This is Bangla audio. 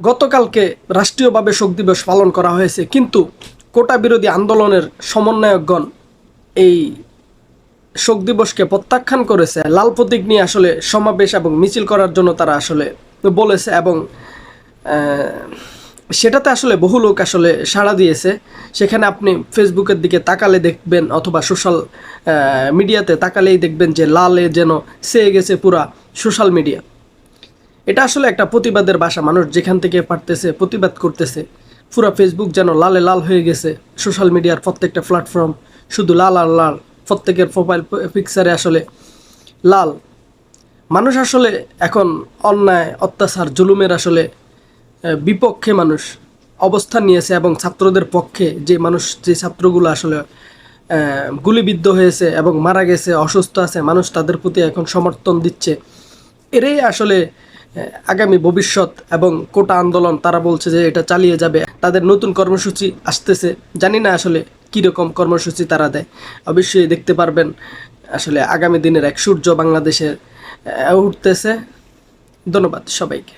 গতকালকে রাষ্ট্রীয়ভাবে শোক দিবস পালন করা হয়েছে, কিন্তু কোটা বিরোধী আন্দোলনের সমন্বয়কগণ এই শোক দিবসকে প্রত্যাখ্যান করেছে। লাল প্রতীক নিয়ে আসলে সমাবেশ এবং মিছিল করার জন্য তারা আসলে বলেছে এবং সেটাতে আসলে বহু লোক আসলে সাড়া দিয়েছে। সেখানে আপনি ফেসবুকের দিকে তাকালে দেখবেন অথবা সোশ্যাল মিডিয়াতে তাকালেই দেখবেন যে লালে যেন সেয়ে গেছে পুরা সোশ্যাল মিডিয়া। এটা আসলে একটা প্রতিবাদের বাসা। মানুষ যেখান থেকে পারতেছে প্রতিবাদ করতেছে। পুরো ফেসবুক যেন লালে লাল হয়ে গেছে। সোশ্যাল মিডিয়ার প্রত্যেকটা প্ল্যাটফর্ম শুধু লাল আর লাল। প্রত্যেকের প্রোফাইল পিকচারে আসলে লাল। মানুষ আসলে এখন অন্যায়, অত্যাচার, জুলুমের আসলে বিপক্ষে মানুষ অবস্থান নিয়েছে এবং ছাত্রদের পক্ষে যে মানুষ, যে ছাত্রগুলো আসলে গুলিবিদ্ধ হয়েছে এবং মারা গেছে, অসুস্থ আছে, মানুষ তাদের প্রতি এখন সমর্থন দিচ্ছে। এরাই আসলে আগামী ভবিষ্যৎ এবং কোটা আন্দোলন, তারা বলছে যে এটা চালিয়ে যাবে। তাদের নতুন কর্মসূচি আসতেছে। জানি না আসলে কীরকম কর্মসূচি তারা দেয়। অবশ্যই দেখতে পারবেন, আসলে আগামী দিনের এক সূর্য বাংলাদেশের উঠতেছে। ধন্যবাদ সবাইকে।